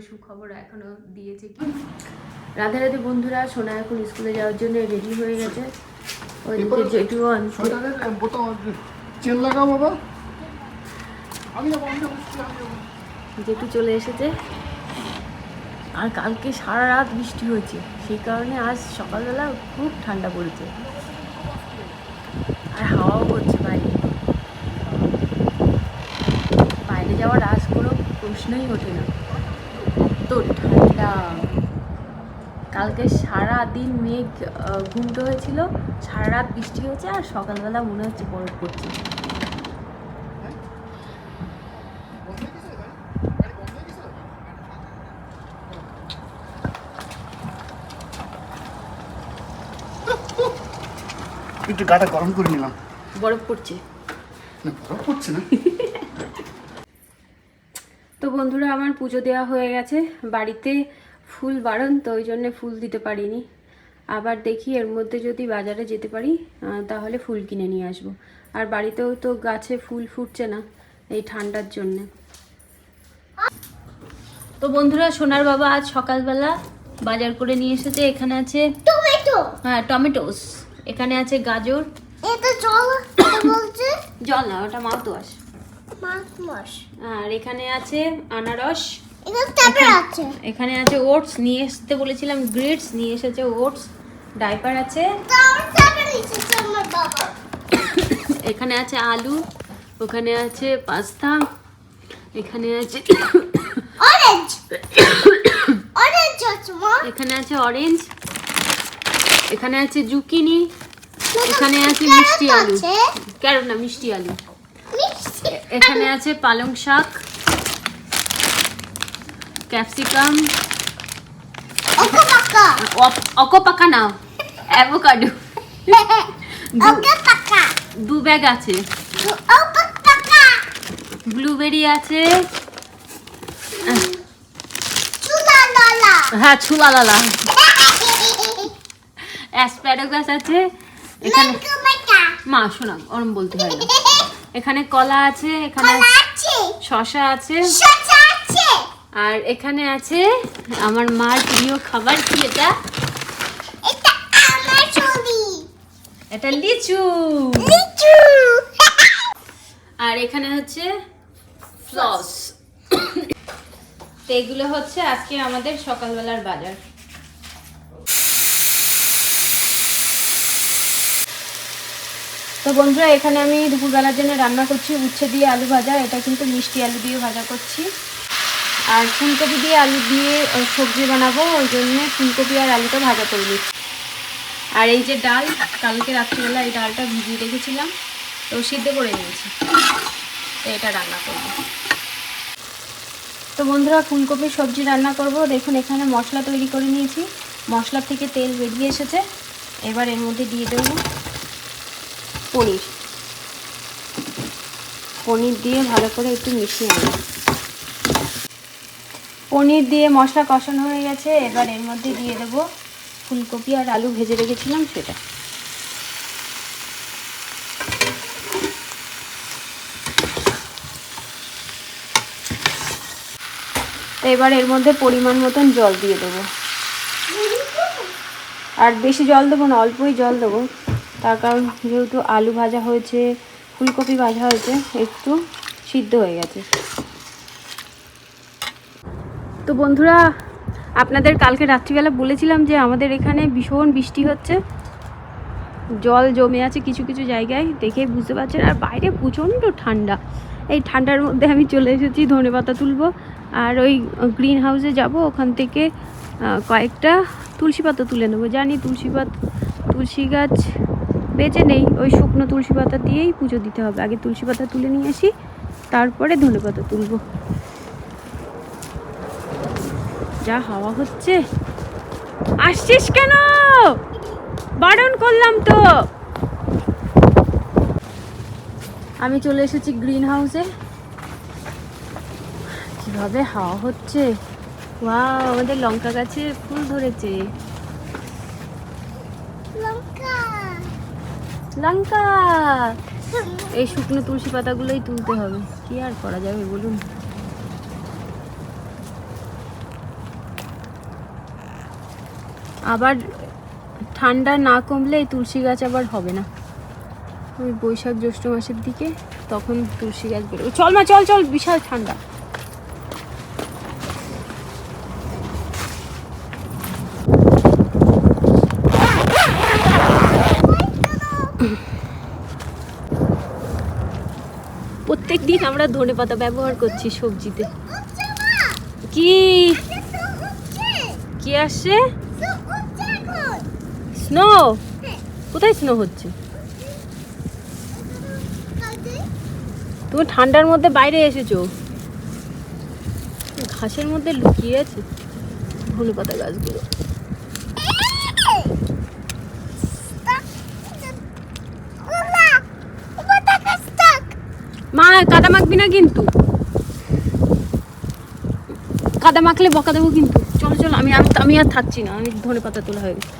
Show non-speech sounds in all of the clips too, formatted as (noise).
সুখবর এখনও দিয়েছে কি? রাধে রাধে বন্ধুরা সোনা এখন স্কুলে যাওয়ার জন্য রেডি হয়ে গেছে। ওইদিকে আনছে চেন লাগাও বাবা। জেঠু চলে এসেছে। আর কালকে সারা রাত বৃষ্টি হয়েছে। সেই কারণে আজ সকালবেলা খুব ঠান্ডা পড়েছে। আর হাওয়াও করছে বাইরে। বাইরে যাওয়ার আজ কোনো প্রশ্নই ওঠে না। তো ঠান্ডা। কালকে সারা দিন মেঘ ঘুমটো হয়েছিল সারা রাত বৃষ্টি হয়েছে আর সকালবেলা মনে হচ্ছে বরফ পড়ছে। একটু গাটা গরম করে নিলাম। বরফ পড়ছে। না বরফ পড়ছে না। (laughs) বন্ধুরা আমার পুজো দেওয়া হয়ে গেছে। বাড়িতে ফুল বাড়ন তো ওই জন্য ফুল দিতে পারিনি। আবার দেখি এর মধ্যে যদি বাজারে যেতে পারি তাহলে ফুল কিনে নিয়ে আসব। আর বাড়িতেও তো গাছে ফুল ফুটছে না এই ঠান্ডার জন্যে। তো বন্ধুরা সোনার বাবা আজ সকালবেলা বাজার করে নিয়ে এসেছে। এখানে আছে টমেটো হ্যাঁ টমেটোস। এখানে আছে গাজর। এটা জল বলছে? জল না ওটা মাউথওয়াশ মাছ মাছ আর এখানে আছে আনারস। এখানে আছে। ওটস। নিয়ে আসতে বলেছিলাম গ্রিটস নিয়ে এসেছে ওটস। ডাইপার আছে। এখানে আছে আলু। ওখানে আছে পাস্তা। এখানে আছে অরেঞ্জ অরেঞ্জ এখানে আছে অরেঞ্জ এখানে আছে জুকিনি এখানে আছে মিষ্টি আলু। কেন না মিষ্টি আলু। এখানে আছে পালং শাক ক্যাপসিকাম ওকে পাকা নাও অ্যাভোকাডো। দু ব্যাগ আছে। ব্লুবেরি আছে। হ্যাঁ ছুলা লালা অ্যাসপ্যারাগাস আছে। এখানে মা শোনা ওরম বলতে হয় না। এখানে কলা আছে এখানে শশা আছে। আর এখানে আছে আমার মার প্রিয় খাবার কি এটা? এটা এটা লিচু। লিচু। আর এখানে হচ্ছে ফ্লস। তো এগুলো হচ্ছে আজকে আমাদের সকালবেলার বাজার। তো বন্ধুরা, এখানে আমি দুপুরবেলার জন্য রান্না করছি উচ্ছে দিয়ে আলু ভাজা। এটা কিন্তু মিষ্টি আলু দিয়ে ভাজা করছি। আর ফুলকপি দিয়ে আলু দিয়ে সবজি বানাবো, ওই জন্য ফুলকপি আর আলুটা ভাজা করে নিচ্ছি। আর এই যে ডাল, কালকে রাত্রিবেলা এই ডালটা ভিজিয়ে রেখেছিলাম, তো সিদ্ধ করে নিয়েছি। তো এটা রান্না করব। তো বন্ধুরা ফুলকপির সবজি রান্না করব। দেখুন, এখানে মশলা তৈরি করে নিয়েছি। মশলা থেকে তেল বেরিয়ে এসেছে। এবার এর মধ্যে দিয়ে দেবো পনির। পনির দিয়ে ভালো করে একটু মিশিয়ে নেব পনির দিয়ে মশলা কষানো হয়ে গেছে, এবার এর মধ্যে দিয়ে দেবো ফুলকপি আর আলু ভেজে রেখেছিলাম সেটা। এবার এর মধ্যে পরিমাণ মতন জল দিয়ে দেবো। আর বেশি জল দেবো না, অল্পই জল দেবো। তার কারণ যেহেতু আলু ভাজা হয়েছে, ফুলকপি ভাজা হয়েছে, একটু সিদ্ধ হয়ে গেছে। তো বন্ধুরা, আপনাদের কালকে রাত্রিবেলা বলেছিলাম যে আমাদের এখানে ভীষণ বৃষ্টি হচ্ছে। জল জমে আছে কিছু কিছু জায়গায়, দেখে বুঝতে পারছেন। আর বাইরে প্রচণ্ড ঠান্ডা। এই ঠান্ডার মধ্যে আমি চলে এসেছি, ধনে পাতা তুলবো। আর ওই গ্রিন হাউসে যাব, ওখান থেকে কয়েকটা তুলসী পাতা তুলে নেব। জানি তুলসী পাতা, তুলসী গাছ বেঁচে নেই, ওই শুকনো তুলসী পাতা দিয়েই পুজো দিতে হবে। আগে তুলসী পাতা তুলে নিয়ে আসি, তারপরে ধনে পাতা তুলবো। যা হাওয়া হচ্ছে। আসছিস কেন? বারণ করলাম তো। আমি চলে এসেছি গ্রিন হাউসে। কীভাবে হাওয়া হচ্ছে? ওয়াও, আমাদের লঙ্কা গাছে ফুল ধরেছে। লঙ্কা। এই শুকনো তুলসী পাতাগুলোই তুলতে হবে। কি আর করা যাবে বলুন? আবার ঠান্ডা না কমলে এই তুলসী গাছ আবার হবে না। ওই বৈশাখ জ্যৈষ্ঠ মাসের দিকে তখন তুলসী গাছ বেরোবে। চল না চল চল, বিশাল ঠান্ডা। দিন আমরা ধনে পাতা ব্যবহার করছি সবজিতে। কি? কি আসছে? স্নো কোথায় স্নো হচ্ছে? তুমি ঠান্ডার মধ্যে বাইরে এসেছ। ঘাসের মধ্যে লুকিয়ে আছে ধনে পাতা গাছগুলো মা কাদা মাখবি না কিন্তু? কাদা মাখলে বকা দেবো কিন্তু। চলো চলো, আমি আমি আমি আর থাকছি না, আমি ধনে পাতা তোলা হয়ে গেছে।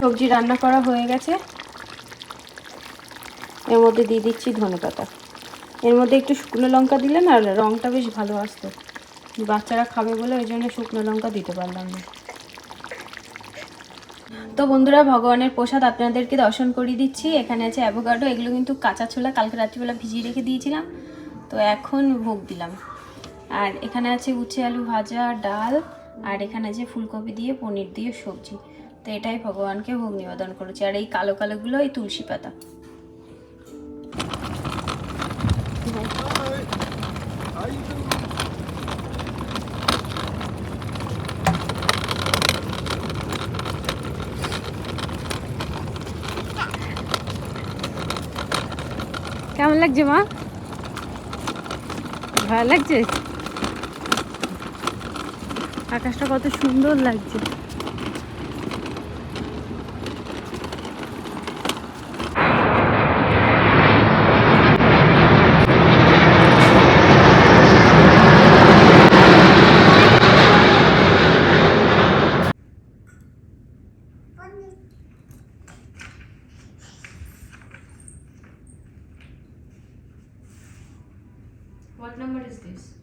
সবজি রান্না করা হয়ে গেছে। এর মধ্যে দিয়ে দিচ্ছি ধনে পাতা। এর মধ্যে একটু শুকনো লঙ্কা দিলে না রঙটা বেশ ভালো আসতো। বাচ্চারা খাবে বলে ওই জন্য শুকনো লঙ্কা দিতে পারলাম না। তো বন্ধুরা, ভগবানের প্রসাদ আপনাদেরকে দর্শন করিয়ে দিচ্ছি। এখানে আছে অ্যাভোকাডো এগুলো কিন্তু কাঁচা ছোলা, কালকে রাত্রিবেলা ভিজিয়ে রেখে দিয়েছিলাম। তো এখন ভোগ দিলাম। আর এখানে আছে উচ্ছে আলু ভাজা, ডাল, আর এখানে আছে ফুলকপি দিয়ে, পনির দিয়ে সবজি। তো এটাই ভগবানকে ভোগ নিবেদন করেছি। আর এই কালো কালোগুলো, এই তুলসী পাতা। লাগছে মা? ভালো লাগছে? আকাশটা কত সুন্দর লাগছে। What number is this?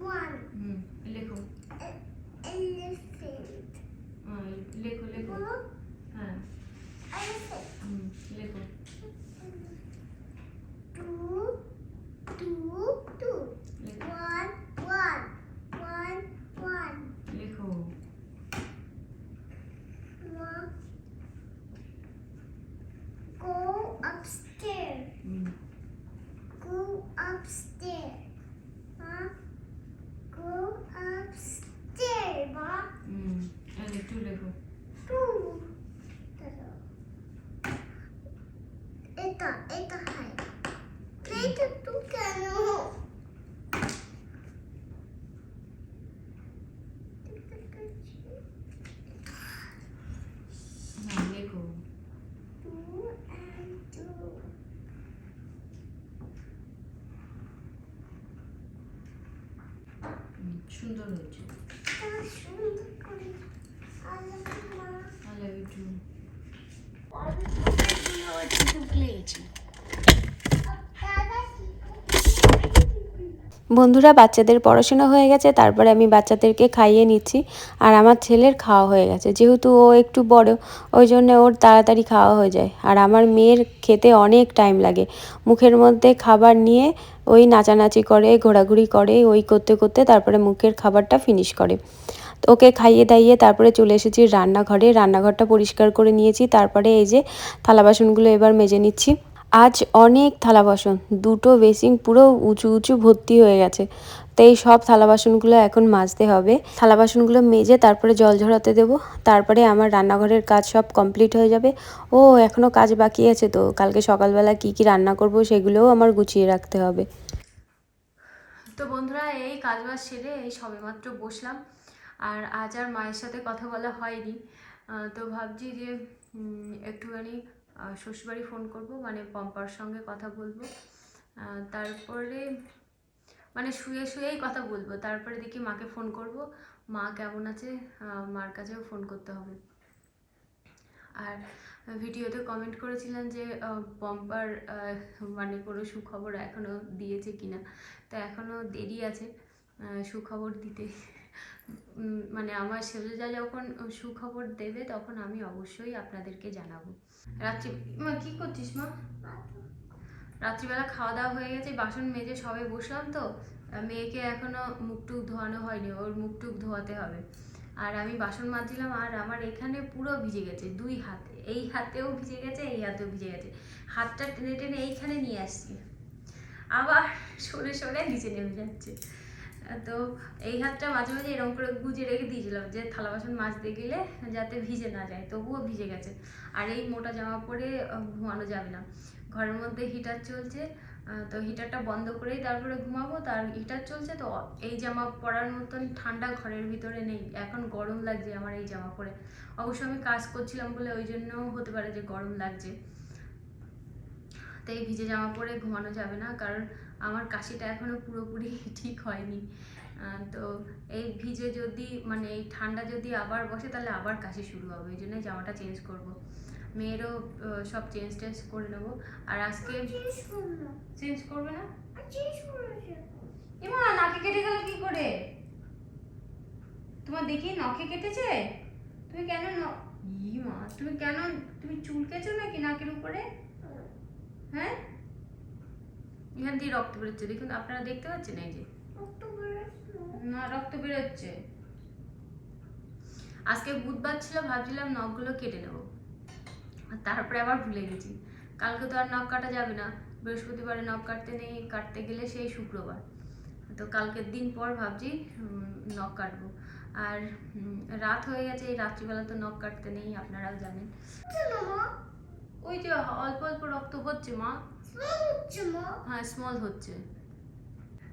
One. Hmm. Lekho. Elephant. Ah, lekho, হ্যাঁ হুম, লেখো লেখো Go upstairs. হুম, Go upstairs. Huh? Go upstairs, Ma. হুম, আর একটু লেখো Two. এটা এটা হাই এটা তো কেন হ্যাঁ লেখো সুন্দর হয়েছে। I love you too. বন্ধুরা, বাচ্চাদের পড়াশোনা হয়ে গেছে, তারপরে আমি বাচ্চাদেরকে খাইয়ে নিচ্ছি আর আমার ছেলের খাওয়া হয়ে গেছে। যেহেতু ও একটু বড়, ওই জন্য ওর তাড়াতাড়ি খাওয়া হয়ে যায়। আর আমার মেয়ের খেতে অনেক টাইম লাগে। মুখের মধ্যে খাবার নিয়ে ওই নাচানাচি করে, ঘোরাঘুরি করে, ওই করতে করতে তারপরে মুখের খাবারটা ফিনিশ করে। ওকে খাইয়ে দাইয়ে তারপরে চলে এসেছি রান্নাঘরে। রান্নাঘরটা পরিষ্কার করে নিয়েছি। তারপরে এই যে থালা বাসনগুলো এবার মেজে নিচ্ছি। আজ অনেক থালা বাসন, দুটো বেসিন পুরো উঁচু উঁচু ভর্তি হয়ে গেছে। তো এই সব থালা বাসনগুলো এখন মাজতে হবে। থালা বাসনগুলো মেজে তারপরে জল ঝরাতে দেবো। তারপরে আমার রান্নাঘরের কাজ সব কমপ্লিট হয়ে যাবে। ও এখনও কাজ বাকি আছে তো। কালকে সকালবেলা কি কি রান্না করব সেগুলোও আমার গুছিয়ে রাখতে হবে। তো বন্ধুরা, এই কাজ বাজ সেরে এই সবেমাত্র বসলাম। আর আজ আর মায়ের সাথে কথা বলা হয়নি। তো ভাবছি যে একটুখানি শ্বশুরবাড়ি ফোন করব মানে পম্পার সঙ্গে কথা বলব। তারপরে মানে শুয়ে শুয়েই কথা বলব। তারপরে দেখি মাকে ফোন করব। মা কেমন আছে? মার কাছেও ফোন করতে হবে। আর ভিডিওতে কমেন্ট করেছিলেন যে পম্পার মানে কোনো সুখবর এখনও দিয়েছে কিনা? তো এখনও দেরি আছে সুখবর দিতে। মানে আমার সেবজা যখন সুখবর দেবে, তখন আমি অবশ্যই আপনাদেরকে জানাব। রাত্রি, মা, কি করছিস, মা? রাত্রিবেলা খাওয়া দাওয়া হয়ে গেছে, বাসন মেজে সবে বসলাম তো মেয়েকে এখনও মুখ টুক ধোয়ানো হয়নি, ওর মুখ টুক ধোয়াতে হবে। আর আমি বাসন মাজছিলাম, আর আমার এখানে পুরো ভিজে গেছে, দুই হাতে, এই হাতেও ভিজে গেছে, এই হাতেও ভিজে গেছে। হাতটা টেনে টেনে এইখানে নিয়ে আসছি। আবার সরে সরে নিচে নেমে যাচ্ছে। তো এই হাতটা মাঝে মাঝে এরকম করে গুজে রেখে দিয়েছিলাম, যে থালা বাসন মাজতে গেলে যাতে ভিজে না যায়, তবুও ভিজে গেছে। আর এই মোটা জামা পরে ঘুমানো যাবে না। ঘরের মধ্যে হিটার চলছে তো হিটারটা বন্ধ করেই তারপরে ঘুমাবো। তার হিটার চলছে, তো এই জামা পরার মতন ঠান্ডা ঘরের ভিতরে নেই। এখন গরম লাগছে আমার এই জামা পরে। অবশ্য আমি কাজ করছিলাম বলে ওই জন্য হতে পারে যে গরম লাগছে। তো এই ভিজে জামা পরে ঘুমানো যাবে না, কারণ আমার কাশিটা এখনও পুরোপুরি (laughs) ঠিক হয়নি। তো এই ভিজে যদি মানে এই ঠান্ডা যদি আবার বসে তাহলে আবার কাশি শুরু হবে। এই জন্য জামাটা চেঞ্জ করব। মেয়েরও সব চেঞ্জ টেঞ্জ করে নেব। আর আজকে চেঞ্জ করবে না। এমা নাকে কেটে গেল কি করে? তোমার দেখি নখে কেটেছে? তুমি কেন ই মা তুমি কেন তুমি চুলকেছো নাকি নাকের উপরে? হ্যাঁ? এখান দিয়ে রক্ত বেরোচ্ছে দেখুন আপনারা দেখতে পাচ্ছেন এই যে। না রক্ত বেরোচ্ছে। আজকে বুধবার ছিল ভাবছিলাম নখগুলো কেটে নেব। আর তারপরে আবার ভুলে গেছি। কালকে তো আর নখ কাটা যাবে না। বৃহস্পতিবারে নখ কাটতে নেই কাটতে গেলে সেই শুক্রবার। তো কালকের দিন পর ভাবছি নখ কাটবো। আর রাত হয়ে গেছে এই রাত্রিবেলা তো নখ কাটতে নেই আপনারাও জানেন। মা? ওই যে অল্প অল্প রক্ত হচ্ছে মা। হ্যাঁ স্মল হচ্ছে।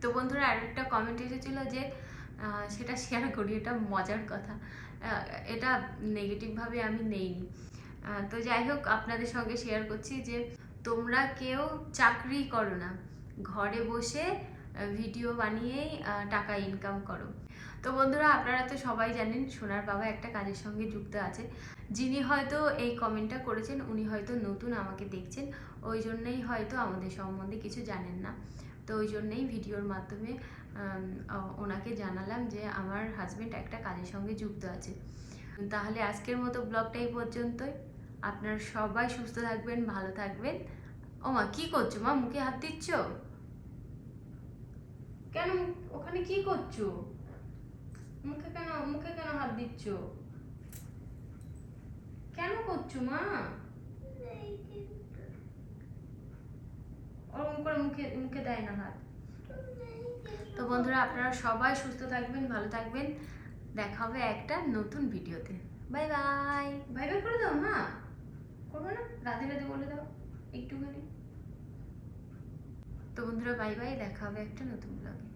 তো বন্ধুরা, আরেকটা কমেন্ট এসেছিল যে সেটা শেয়ার করি, এটা মজার কথা। এটা নেগেটিভভাবে আমি নেইনি। তো যাই হোক, আপনাদের সঙ্গে শেয়ার করছি যে, তোমরা কেউ চাকরি করো না। ঘরে বসে ভিডিও বানিয়েই টাকা ইনকাম করো। তো বন্ধুরা, আপনারা তো সবাই জানেন, সোনার বাবা একটা কাজের সঙ্গে যুক্ত আছে। যিনি হয়তো এই কমেন্টটা করেছেন, উনি হয়তো নতুন আমাকে দেখছেন, ওই জন্যই হয়তো আমাদের সম্বন্ধে কিছু জানেন না। তো ওই জন্যই ভিডিওর মাধ্যমে ওনাকে জানালাম যে আমার হাজব্যান্ড একটা কাজের সঙ্গে যুক্ত আছে। তাহলে আজকের মতো ব্লগটা এই পর্যন্তই। আপনারা সবাই সুস্থ থাকবেন, ভালো থাকবেন। ও মা, কী করছ? মা, মুখে হাত দিচ্ছ? কেন? ওখানে কি করছ? মুখে কেন মুখে কেন হাত দিচ্ছ? কেন করছ মা ওরকম করে মুখে মুখে দেয় না হাত। তো বন্ধুরা আপনারা সবাই সুস্থ থাকবেন ভালো থাকবেন। দেখা হবে একটা নতুন ভিডিওতে। Bye bye. বাই বাই করে দাও মা। করব না? রাধে রাধে বলে দাও একটুখানি। তো বন্ধুরা বাই বাই। দেখা হবে একটা নতুন ব্লগে